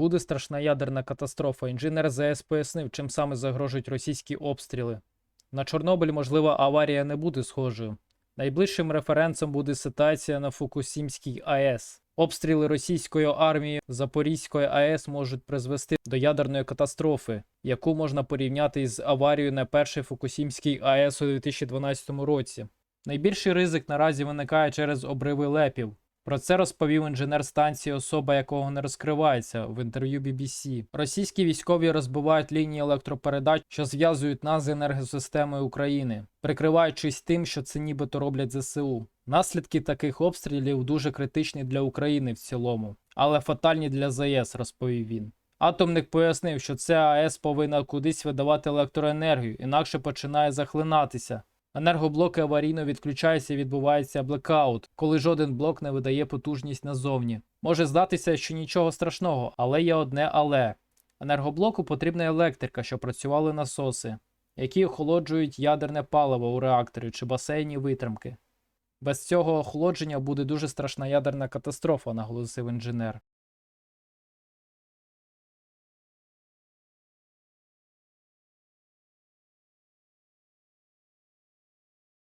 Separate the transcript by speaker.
Speaker 1: Буде страшна ядерна катастрофа. Інженер ЗС пояснив, чим саме загрожують російські обстріли. На Чорнобиль, можливо, аварія не буде схожою. Найближчим референсом буде ситуація на Фукусімській АЕС. Обстріли російської армії Запорізької АЕС можуть призвести до ядерної катастрофи, яку можна порівняти із аварією на першій Фукусімській АЕС у 2012 році. Найбільший ризик наразі виникає через обриви лепів. Про це розповів інженер станції, особа якого не розкривається в інтерв'ю BBC. Російські військові розбивають лінії електропередач, що зв'язують нас з енергосистемою України, прикриваючись тим, що це нібито роблять ЗСУ. Наслідки таких обстрілів дуже критичні для України в цілому, але фатальні для ЗАЕС, розповів він. Атомник пояснив, що ця АЕС повинна кудись видавати електроенергію, інакше починає захлинатися. Енергоблоки аварійно відключаються і відбувається блекаут, коли жоден блок не видає потужність назовні. Може здатися, що нічого страшного, але є одне але. Енергоблоку потрібна електрика, щоб працювали насоси, які охолоджують ядерне паливо у реакторі чи басейні витримки. Без цього охолодження буде дуже страшна ядерна катастрофа, наголосив інженер.